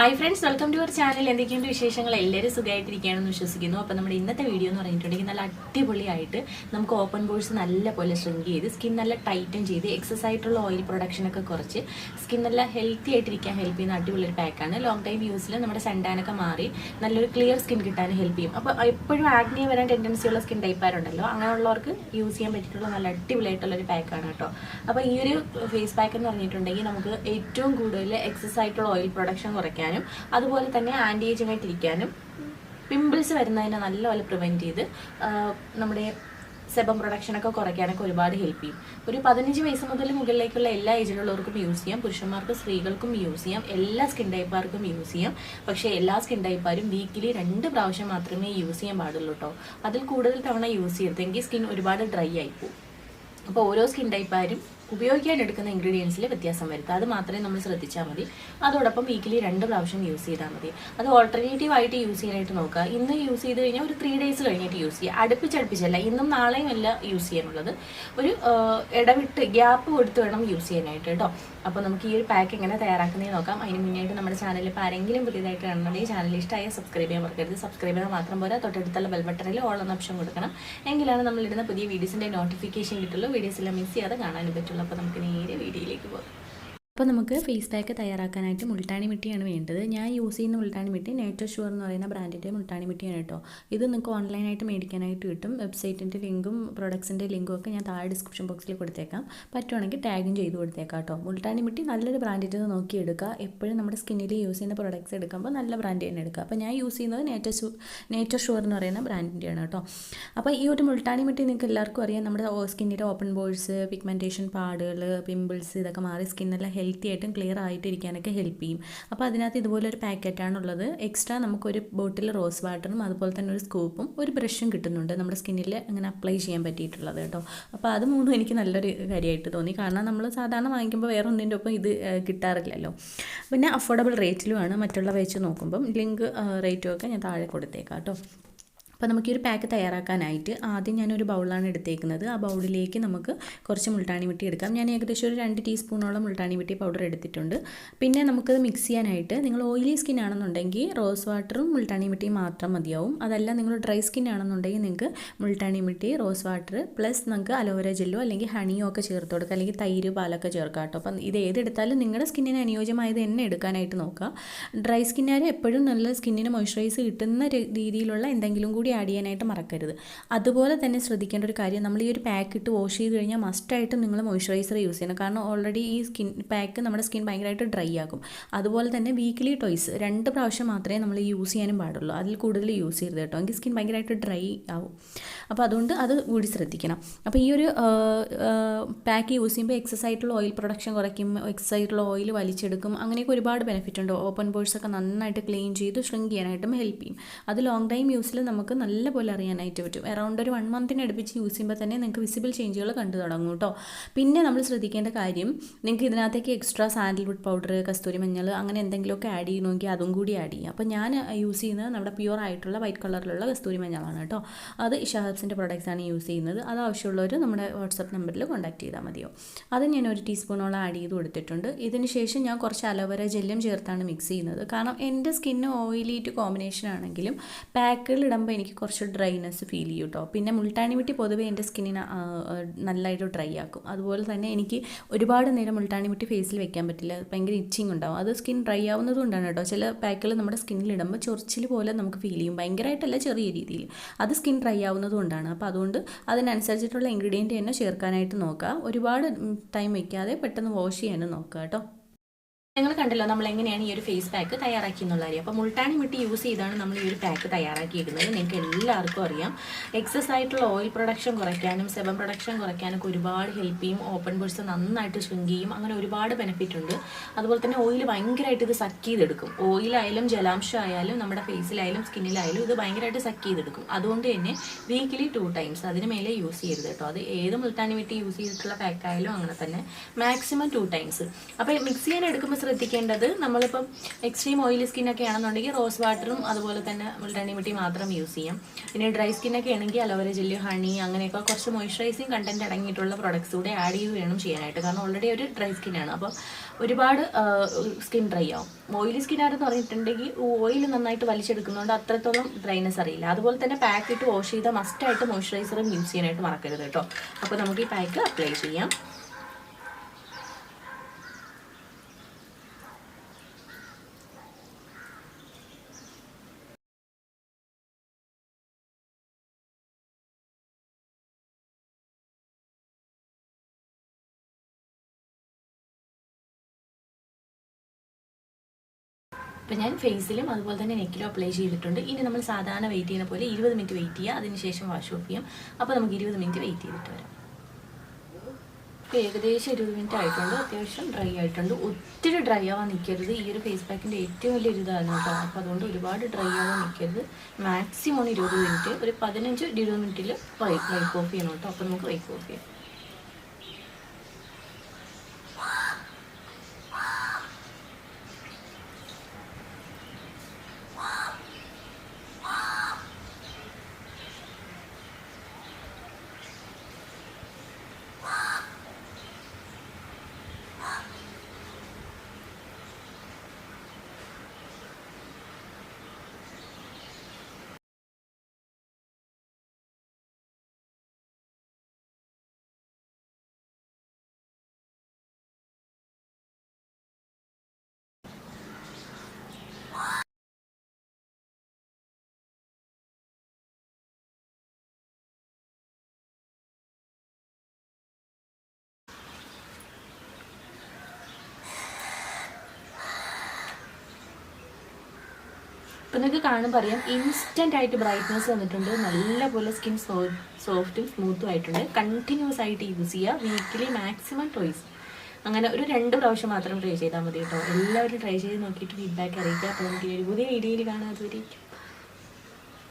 Hi friends welcome to our channel എന്തൊക്കെയുണ്ട് വിശേഷങ്ങൾ? എല്ലാവരും സുഖമായിട്ടിരിക്കുകയാണെന്ന് വിശ്വസിക്കുന്നു. അപ്പോൾ നമ്മുടെ ഇന്നത്തെ വീഡിയോ എന്ന് പറഞ്ഞിട്ടുണ്ടെങ്കിൽ നല്ല അടിപൊളിയായിട്ട് നമുക്ക് ഓപ്പൺ ബോഴ്സ് നല്ല പോലെ ഷ്രിങ്ക് ചെയ്ത് സ്കിൻ നല്ല ടൈറ്റൻ ചെയ്ത് എക്സസ് ആയിട്ടുള്ള ഓയിൽ പ്രൊഡക്ഷൻ ഒക്കെ കുറച്ച് സ്കിൻ നല്ല ഹെൽത്തി ആയിട്ടിരിക്കാൻ ഹെൽപ്പ് ചെയ്യുന്ന അടിപൊളിയൊരു പാക്കാണ് ലോങ് ടൈം യൂസിൽ നമ്മുടെ സെൻഡാനൊക്കെ മാറി നല്ലൊരു ക്ലിയർ സ്കിൻ കിട്ടാൻ ഹെൽപ്പ് ചെയ്യും. അപ്പോൾ എപ്പോഴും ആഗ്നി വരാൻ ടെൻഡൻസി ഉള്ള സ്കിൻ ടൈപ്പാരുണ്ടല്ലോ അങ്ങനെയുള്ളവർക്ക് യൂസ് ചെയ്യാൻ പറ്റിയിട്ടുള്ള നല്ല അടിപൊളിയായിട്ടുള്ളൊരു പാക്കാണ് കേട്ടോ. അപ്പോൾ ഈ ഒരു ഫേസ് പാക്ക് എന്ന് പറഞ്ഞിട്ടുണ്ടെങ്കിൽ നമുക്ക് ഏറ്റവും കൂടുതൽ എക്സസ് ആയിട്ടുള്ള ഓയിൽ പ്രൊഡക്ഷൻ കുറയ്ക്കാനും അതുപോലെ തന്നെ ആന്റി ഏജിങ് ആയിട്ടിരിക്കാനും പിമ്പിൾസ് വരുന്നതിനെ നല്ലപോലെ പ്രിവെന്റ് ചെയ്ത് നമ്മുടെ സെബം പ്രൊഡക്ഷനൊക്കെ കുറയ്ക്കാനൊക്കെ ഒരുപാട് ഹെൽപ്പ് ചെയ്യും. ഒരു പതിനഞ്ച് വയസ്സ് മുതൽ മുകളിലേക്കുള്ള എല്ലാ ഏജിലുള്ളവർക്കും യൂസ് ചെയ്യാം. പുരുഷന്മാർക്കും സ്ത്രീകൾക്കും യൂസ് ചെയ്യാം. എല്ലാ സ്കിൻ ടൈപ്പാർക്കും യൂസ് ചെയ്യാം. പക്ഷേ എല്ലാ സ്കിൻ ടൈപ്പാരും വീക്കിലി രണ്ട് പ്രാവശ്യം മാത്രമേ യൂസ് ചെയ്യാൻ പാടുള്ളൂ കേട്ടോ അതിൽ കൂടുതൽ തവണ യൂസ് ചെയ്തെങ്കിൽ സ്കിൻ ഒരുപാട് ഡ്രൈ ആയി പോകും. അപ്പോൾ ഓരോ സ്കിൻ ടൈപ്പാരും ഉപയോഗിക്കാൻ എടുക്കുന്ന ഇൻഗ്രീഡിയൻസിൽ വ്യത്യാസം വരുത്തുക അത് മാത്രമേ നമ്മൾ ശ്രദ്ധിച്ചാൽ മതി. അതോടൊപ്പം വീക്കിലി രണ്ട് പ്രാവശ്യം യൂസ് ചെയ്താൽ മതി. അത് ഓൾട്ടർനേറ്റീവ് ആയിട്ട് യൂസ് ചെയ്യാനായിട്ട് നോക്കുക. ഇന്ന് യൂസ് ചെയ്ത് കഴിഞ്ഞാൽ ഒരു ത്രീ ഡേയ്സ് കഴിഞ്ഞിട്ട് യൂസ് ചെയ്യുക അടുപ്പിച്ചടുപ്പിച്ചല്ല ഇന്നും നാളെയും അല്ല യൂസ് ചെയ്യാനുള്ളത്. ഒരു ഇടവിട്ട് ഗ്യാപ്പ് കൊടുത്ത് വേണം യൂസ് ചെയ്യാനായിട്ട് കേട്ടോ. അപ്പോൾ നമുക്ക് ഈ ഒരു പാക്ക് എങ്ങനെ തയ്യാറാക്കുന്നതെന്ന് നോക്കാം. അതിന് മുന്നായിട്ട് നമ്മുടെ ചാനലിൽ ഇപ്പോൾ ആരെങ്കിലും പുതിയതായിട്ട് കാണുന്നുണ്ടെങ്കിൽ ചാനൽ ഇഷ്ടമായ സബ്സ്ക്രൈബ് ചെയ്യാൻ മറക്കരുത്. സബ്സ്ക്രൈബ് ചെയ്താൽ മാത്രം പോരാ. തൊട്ടടുത്തുള്ള ബെൽ ബട്ടണിൽ ഓൾ എന്ന ഓപ്ഷൻ കൊടുക്കണം. എങ്കിലാണ് നമ്മളിടുന്ന പുതിയ വീഡിയോസിന്റെ നോട്ടിഫിക്കേഷൻ കിട്ടുള്ളൂ. എല്ലാം മിസ് ചെയ്യാതെ കാണാനും പറ്റുള്ളൂ. അപ്പോൾ നമുക്ക് നേരെ വീഡിയോയിലേക്ക് പോകാം. അപ്പോൾ നമുക്ക് ഫേസ് പാക്ക് തയ്യാറാക്കാനായിട്ട് മുൾട്ടാണി മിട്ടിയാണ് വേണ്ടത്. ഞാൻ യൂസ് ചെയ്യുന്ന മുൾട്ടാണി മിട്ടി നേച്ചർ ഷുവർ എന്ന് പറയുന്ന ബ്രാൻഡിന്റെ മുൾട്ടാണി മിട്ടിയാണ് കേട്ടോ. ഇത് നിങ്ങൾക്ക് ഓൺലൈനായിട്ട് മേടിക്കാനായിട്ട് കിട്ടും. വെബ്സൈറ്റിന്റെ ലിങ്കും പ്രൊഡക്ട്സിന്റെ ലിങ്കും ഒക്കെ ഞാൻ താഴെ ഡിസ്ക്രിപ്ഷൻ ബോക്സിൽ കൊടുത്തേക്കാം. പറ്റുവാണെങ്കിൽ ടാഗും ചെയ്ത് കൊടുത്തേക്കാം കേട്ടോ. മുൾട്ടാണി മിട്ടി നല്ലൊരു ബ്രാൻഡിന്റെ നോക്കി എടുക്കുക. എപ്പോഴും നമ്മുടെ സ്കിന്നിൽ യൂസ് ചെയ്യുന്ന പ്രൊഡക്ട്സ് എടുക്കുമ്പോൾ നല്ല ബ്രാൻഡ് തന്നെ എടുക്കുക. അപ്പോൾ ഞാൻ യൂസ് ചെയ്യുന്നത് നേച്ചർ നേച്ചർ ഷുവർ എന്ന് പറയുന്ന ബ്രാൻഡിന്റെയാണ് കേട്ടോ. അപ്പോൾ ഈ ഒരു മുൾട്ടാണി മിട്ടി നിങ്ങൾക്ക് എല്ലാവർക്കും അറിയാം. നമ്മുടെ സ്കിന്നിന്റെ ഓപ്പൺ ബോൾസ് പിഗ്മെന്റേഷൻ പാടുകൾ പിമ്പിൾസ് ഇതൊക്കെ മാറി സ്കിന്നെല്ലാം നല്ല ഹെൽത്തി ആയിട്ടും ക്ലിയർ ആയിട്ടിരിക്കാനൊക്കെ ഹെൽപ്പ് ചെയ്യും. അപ്പോൾ അതിനകത്ത് ഇതുപോലൊരു പാക്കറ്റാണുള്ളത് എക്സ്ട്രാ നമുക്കൊരു ബോട്ടിൽ റോസ് വാട്ടറും അതുപോലെ തന്നെ ഒരു സ്കൂപ്പും ഒരു ബ്രഷും കിട്ടുന്നുണ്ട്. നമ്മുടെ സ്കിന്നിൽ അങ്ങനെ അപ്ലൈ ചെയ്യാൻ പറ്റിയിട്ടുള്ളത് കേട്ടോ. അപ്പോൾ അത് മൂന്നും എനിക്ക് നല്ലൊരു കാര്യമായിട്ട് തോന്നി. കാരണം നമ്മൾ സാധാരണ വാങ്ങിക്കുമ്പോൾ വേറെ ഒന്നിന്റെ ഒപ്പം ഇത് കിട്ടാറില്ലല്ലോ. പിന്നെ അഫോർഡബിൾ റേറ്റിലുമാണ് മറ്റുള്ള വെച്ച് നോക്കുമ്പം ലിങ്ക് റേറ്റും ഒക്കെ ഞാൻ താഴെ കൊടുത്തേക്കാം കേട്ടോ. അപ്പോൾ നമുക്ക് ഈ ഒരു പാക്ക് തയ്യാറാക്കാനായിട്ട് ആദ്യം ഞാനൊരു ബൗളാണ് എടുത്തേക്കുന്നത്. ആ ബൗളിലേക്ക് നമുക്ക് കുറച്ച് മുൾട്ടാണി മിട്ടി എടുക്കാം. ഞാൻ ഏകദേശം ഒരു രണ്ട് ടീസ്പൂണോളം മുൾട്ടാണി മിട്ടി പൗഡർ എടുത്തിട്ടുണ്ട്. പിന്നെ നമുക്കത് മിക്സ് ചെയ്യാനായിട്ട് നിങ്ങൾ ഓയിലി സ്കിൻ ആണെന്നുണ്ടെങ്കിൽ റോസ് വാട്ടറും മുൾട്ടാണി മിട്ടിയും മാത്രം മതിയാവും. അതല്ല നിങ്ങൾ ഡ്രൈ സ്കിൻ ആണെന്നുണ്ടെങ്കിൽ നിങ്ങൾക്ക് Multani mitti rose water plus നമുക്ക് അലോവേര ജെല്ലോ അല്ലെങ്കിൽ ഹണിയോ ഒക്കെ ചേർത്ത് കൊടുക്കുക അല്ലെങ്കിൽ തൈര് പാലൊക്കെ ചേർക്കാം കേട്ടോ. അപ്പം ഇത് ഏതെടുത്താലും നിങ്ങളുടെ സ്കിന്നിന് അനുയോജ്യമായത് തന്നെ എടുക്കാനായിട്ട് നോക്കുക ഡ്രൈ സ്കിന്നുകാർ എപ്പോഴും നല്ല സ്കിന്നിന് മോയ്സ്ചറൈസ് കിട്ടുന്ന രീതിയിലുള്ള എന്തെങ്കിലും കൂടി ആഡ് ചെയ്യാനായിട്ട് മറക്കരുത്. അതുപോലെ തന്നെ ശ്രദ്ധിക്കേണ്ട ഒരു കാര്യം നമ്മൾ ഈ ഒരു പാക്ക് ഇട്ട് വാഷ് ചെയ്ത് കഴിഞ്ഞാൽ മസ്റ്റായിട്ടും നിങ്ങൾ മോയ്സ്ചറൈസർ യൂസ് ചെയ്യണം. കാരണം ഓൾറെഡി ഈ സ്കിൻ പാക്ക് നമ്മുടെ സ്കിൻ ഭയങ്കരമായിട്ട് ഡ്രൈ ആകും. അതുപോലെ തന്നെ വീക്കിലി ടോയ്സ് രണ്ട് പ്രാവശ്യം മാത്രമേ നമ്മൾ യൂസ് ചെയ്യാനും പാടുള്ളൂ. അതിൽ കൂടുതൽ യൂസ് ചെയ്യരുത് കേട്ടോ. എങ്കിൽ സ്കിൻ ഭയങ്കരമായിട്ട് ഡ്രൈ ആവും. അപ്പോൾ അതുകൊണ്ട് അത് കൂടി ശ്രദ്ധിക്കണം. അപ്പോൾ ഈ ഒരു പാക്ക് യൂസ് ചെയ്യുമ്പോൾ എക്സസ് ആയിട്ടുള്ള ഓയിൽ പ്രൊഡക്ഷൻ കുറയ്ക്കും എക്സസ് ആയിട്ടുള്ള ഓയിൽ വലിച്ചെടുക്കും. അങ്ങനെയൊക്കെ ഒരുപാട് ബെനിഫിറ്റ് ഉണ്ട്. ഓപ്പൺ ബോൾസ് ഒക്കെ നന്നായിട്ട് ക്ലീൻ ചെയ്ത് ഷ്രിങ്ക് ചെയ്യാനായിട്ടും ഹെൽപ്പ് ചെയ്യും. അത് ലോങ് ടൈം യൂസിൽ നമുക്ക് നല്ല പോലെ അറിയാനായിട്ട് പറ്റും. അറൗണ്ട് ഒരു വൺ മന്തിന് അടുപ്പിച്ച് യൂസ് ചെയ്യുമ്പോൾ തന്നെ നിങ്ങൾക്ക് വിസിബിൾ ചേഞ്ചുകൾ കണ്ടു തുടങ്ങും കേട്ടോ പിന്നെ നമ്മൾ ശ്രദ്ധിക്കേണ്ട കാര്യം നിങ്ങൾക്ക് ഇതിനകത്തേക്ക് എക്സ്ട്രാ സാൻഡൽവുഡ് പൗഡർ കസ്തൂരി മഞ്ഞൾ അങ്ങനെ എന്തെങ്കിലുമൊക്കെ ആഡ് ചെയ്യണമെങ്കിൽ അതും കൂടി ആഡ് ചെയ്യാം. അപ്പോൾ ഞാൻ യൂസ് ചെയ്യുന്നത് നമ്മുടെ പ്യുവർ ആയിട്ടുള്ള വൈറ്റ് കളറിലുള്ള കസ്തൂരി മഞ്ഞളാണ് കേട്ടോ അത് ഇഷാഹബ്സിന്റെ ആണ് യൂസ് ചെയ്യുന്നത്. അത് ആവശ്യമുള്ളവർ നമ്മുടെ വാട്സപ്പ് നമ്പറിൽ കോൺടാക്ട് ചെയ്താൽ മതിയോ. അത് ഞാൻ ഒരു ടീസ്പൂണോളം ആഡ് ചെയ്ത് കൊടുത്തിട്ടുണ്ട്. ഇതിന് ശേഷം ഞാൻ കുറച്ച് അലോവേര ജെല്ലും ചേർത്താണ് മിക്സ് ചെയ്യുന്നത്. കാരണം എന്റെ സ്കിന്ന് ഓയിലിയിട്ട് കോമ്പിനേഷൻ ആണെങ്കിലും പാക്കിൽ ഇടുമ്പോൾ എനിക്ക് കുറച്ച് ഡ്രൈനെസ് ഫീൽ ചെയ്യും കേട്ടോ പിന്നെ മുൾട്ടാണി മിട്ടി പൊതുവേ എന്റെ സ്കിന്നിനെ നല്ലതായിട്ട് ഡ്രൈ ആക്കും. അതുപോലെ തന്നെ എനിക്ക് ഒരുപാട് നേരം മുൾട്ടാണി മിട്ടി ഫേസിൽ വെക്കാൻ പറ്റില്ല. ഭയങ്കര ഇച്ചിങ് ഉണ്ടാവും. അത് സ്കിൻ ഡ്രൈ ആവുന്നത് കൊണ്ടാണ് കേട്ടോ. ചില പാക്കുകൾ നമ്മുടെ സ്കിന്നിൽ ഇടുമ്പോൾ ചൊറിച്ചിൽ പോലെ നമുക്ക് ഫീൽ ചെയ്യും. ഭയങ്കരമായിട്ടല്ല ചെറിയ രീതിയിൽ അത് സ്കിൻ ഡ്രൈ ആവുന്നത് കൊണ്ടാണ്. അപ്പോൾ അതുകൊണ്ട് അതിനനുസരിച്ചിട്ടുള്ള ഇൻഗ്രീഡിയന്റ് തന്നെ ചേർക്കാനായിട്ട് നോക്കുക ഒരുപാട് ടൈം വയ്ക്കാതെ പെട്ടെന്ന് വാഷ് ചെയ്യാനും നോക്കുക കേട്ടോ. നിങ്ങൾ കണ്ടല്ലോ നമ്മൾ എങ്ങനെയാണ് ഈ ഒരു ഫേസ് പാക്ക് തയ്യാറാക്കി എന്നുള്ള കാര്യം അപ്പോൾ മുൾട്ടാണി മിട്ടി യൂസ് ചെയ്താണ് നമ്മൾ ഈ ഒരു പാക്ക് തയ്യാറാക്കിയിരിക്കുന്നത്. നിങ്ങൾക്ക് എല്ലാവർക്കും അറിയാം. എക്സസ് ആയിട്ടുള്ള ഓയിൽ പ്രൊഡക്ഷൻ കുറയ്ക്കാനും സെബം പ്രൊഡക്ഷൻ കുറയ്ക്കാനൊക്കെ ഒരുപാട് ഹെൽപ്പ് ചെയ്യും. ഓപ്പൺ ബോൾസ് നന്നായിട്ട് ഷ്രിങ്ക് ചെയ്യും. അങ്ങനെ ഒരുപാട് ബെനിഫിറ്റ് ഉണ്ട്. അതുപോലെ തന്നെ ഓയിൽ ഭയങ്കരമായിട്ട് ഇത് സക്ക് ചെയ്തെടുക്കും. ഓയിലായാലും ജലാംശം ആയാലും നമ്മുടെ ഫേസിലായാലും സ്കിന്നിലായാലും ഇത് ഭയങ്കരമായിട്ട് സക്ക് ചെയ്തെടുക്കും. അതുകൊണ്ട് തന്നെ വീക്കിലി ടു ടൈംസ് അതിന് മേലെ യൂസ് ചെയ്യരുത് കേട്ടോ. അത് ഏത് മുൾട്ടാണി മിട്ടി യൂസ് ചെയ്തിട്ടുള്ള പാക്കായാലും അങ്ങനെ തന്നെ. മാക്സിമം ടു ടൈംസ് അപ്പോൾ മിക്സ് ചെയ്യാൻ എടുക്കുമ്പോൾ ശ്രദ്ധിക്കേണ്ടത് നമ്മളിപ്പം എക്സ്ട്രീം ഓയിലി സ്കിന്നൊക്കെ ആണെന്നുണ്ടെങ്കിൽ റോസ് വാട്ടറും അതുപോലെ തന്നെ റണ്ണിമിട്ടി മാത്രം യൂസ് ചെയ്യാം. പിന്നെ ഡ്രൈ സ്കിന്നൊക്കെ ആണെങ്കിൽ അലോവേര ജെല്ലി ഹണി അങ്ങനെയൊക്കെ കുറച്ച് മോയ്സ്ചറൈസിങ് കണ്ടന്റ് അടങ്ങിയിട്ടുള്ള പ്രൊഡക്ട്സ് കൂടെ ആഡ് ചെയ്ത് വേണം ചെയ്യാനായിട്ട്. കാരണം ഓൾറെഡി ഒരു ഡ്രൈ സ്കിന്നാണ് അപ്പോൾ ഒരുപാട് സ്കിൻ ഡ്രൈ ആവും. ഓയിലി സ്കിന്നാണെന്ന് പറഞ്ഞിട്ടുണ്ടെങ്കിൽ ഓയിൽ നന്നായിട്ട് വലിച്ചെടുക്കുന്നതുകൊണ്ട് അത്രത്തോളം ഡ്രൈനസ് അറിയില്ല. അതുപോലെ തന്നെ പാക്ക് ഇട്ട് വാഷ് ചെയ്ത മസ്റ്റായിട്ട് മോയ്സ്ചറൈസറും യൂസ് ചെയ്യാനായിട്ട് മറക്കരുത് കേട്ടോ. അപ്പോൾ നമുക്ക് ഈ പാക്ക് അപ്ലൈ ചെയ്യാം. ഇപ്പം ഞാൻ ഫേസിലും അതുപോലെ തന്നെ നെക്കിലും അപ്ലൈ ചെയ്തിട്ടുണ്ട്. ഇനി നമ്മൾ സാധാരണ വെയിറ്റ് ചെയ്യുന്ന പോലെ ഇരുപത് മിനിറ്റ് വെയിറ്റ് ചെയ്യുക. അതിനുശേഷം വാഷ് ഓഫ് ചെയ്യും. അപ്പോൾ നമുക്ക് ഇരുപത് മിനിറ്റ് വെയിറ്റ് ചെയ്തിട്ട് വരാം. ഏകദേശം ഇരുപത് മിനിറ്റ് ആയിട്ടുണ്ട്. അത്യാവശ്യം ഡ്രൈ ആയിട്ടുണ്ട്. ഒത്തിരി ഡ്രൈ ആവാൻ നിൽക്കരുത്. ഈ ഒരു ഫേസ് പാക്കിന്റെ ഏറ്റവും വലിയ ഒരിതാണ് കേട്ടോ. അപ്പോൾ അതുകൊണ്ട് ഒരുപാട് ഡ്രൈ ആവാൻ നിൽക്കരുത്. മാക്സിമം ഇരുപത് മിനിറ്റ് ഒരു പതിനഞ്ച് ഇരുപത് മിനിറ്റിൽ വൈപ്പ് വൈക്ക് ഓഫ് ചെയ്യണം കേട്ടോ. അപ്പോൾ നമുക്ക് വൈക്ക് ഓഫ് ചെയ്യാം. ഇപ്പം നിങ്ങൾക്ക് കാണുമ്പോൾ അറിയാം ഇൻസ്റ്റന്റ് ആയിട്ട് ബ്രൈറ്റ്നസ് വന്നിട്ടുണ്ട്. നല്ലപോലെ സ്കിൻ സോ സോഫ്റ്റും സ്മൂത്തും ആയിട്ടുണ്ട്. കണ്ടിന്യൂസ് ആയിട്ട് യൂസ് ചെയ്യുക വീക്കിലി മാക്സിമം ടോയ്സ് അങ്ങനെ ഒരു രണ്ട് പ്രാവശ്യം മാത്രം ട്രൈ ചെയ്താൽ മതി കേട്ടോ. എല്ലാവരും ട്രൈ ചെയ്ത് നോക്കിയിട്ട് ഫീഡ്ബാക്ക് അറിയിക്കുക. അപ്പോൾ നമുക്ക് ഒരു പുതിയ കാണാൻ അതുവരേക്കും.